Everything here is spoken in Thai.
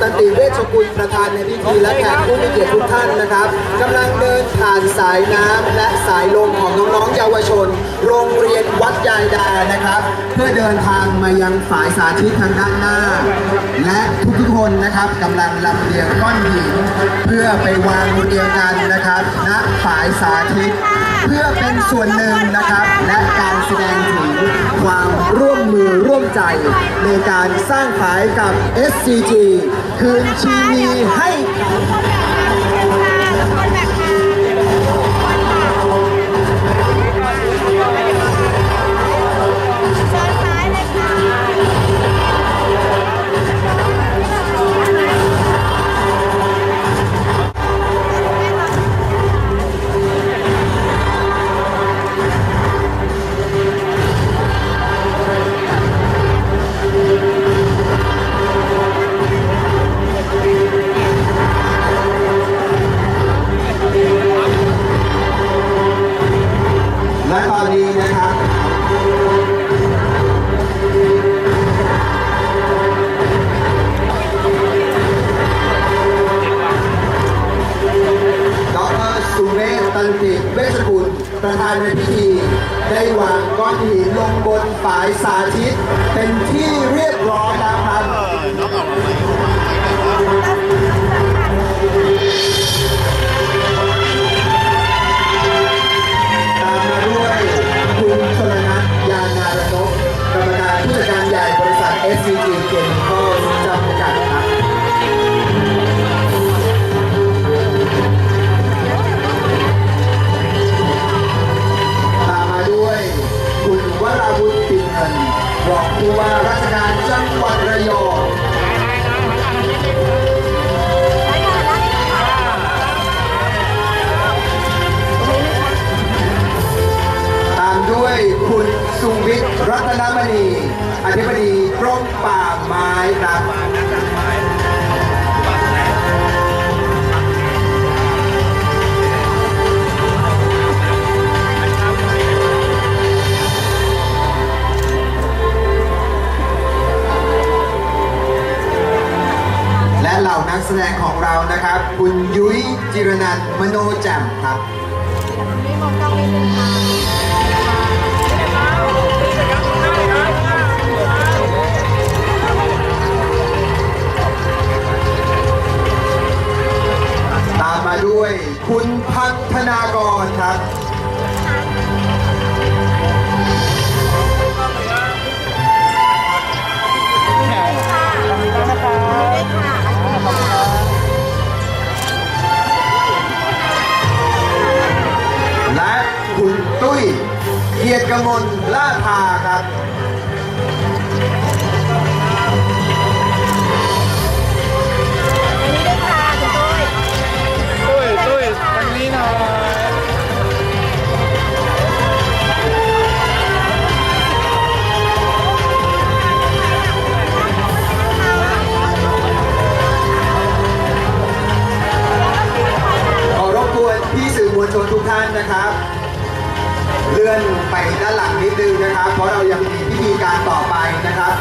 ตันติเวชกุลประธานในพิธีและแขกผู้มีเกียรติทุกท่านนะครับกำลังเดินผ่านสายน้ำและสายลมของน้องๆเยาวชน โรงเรียนวัดยายดานะครับ เพื่อเดินทางมายังฝายสาธิตทางด้านหน้า และทุกๆคนนะครับกำลังลำเลียงก้อนหินเพื่อไปวางเรียงกันนะครับณฝายสาธิต เพื่อเป็นส่วนหนึ่งนะครับ และการแสดงถึงความร่วมมือร่วมใจในการสร้างขายกับ SCG คืนชีวีให้ นี้นะครับดรสุเมธตันติเวชกุลประธานในพิธี ได้วางก้อนหินลงบนฝายสาธิต เป็นที่เรียบร้อยแล้วครับ ราชการจังหวัดระยองตามด้วยคุณสุวิทย์รัตนมณีอธิบดีกรมป่าไม้ครับ เหล่านักแสดงของเรานะครับ คุณยุ้ยจิรนันท์มโนแจ่มครับ ตามมาด้วยคุณพัฒนากรครับ กียรติกมลล่าภาครับตุ้ยตุ้ยทางนี้หน่อยขอรบกวนพี่สื่อมวลชนทุกท่านนะครับเลื่อนไปด้านหลังนิดนึงนะครับ เพราะเรายังมีพิธีการต่อไปนะครับ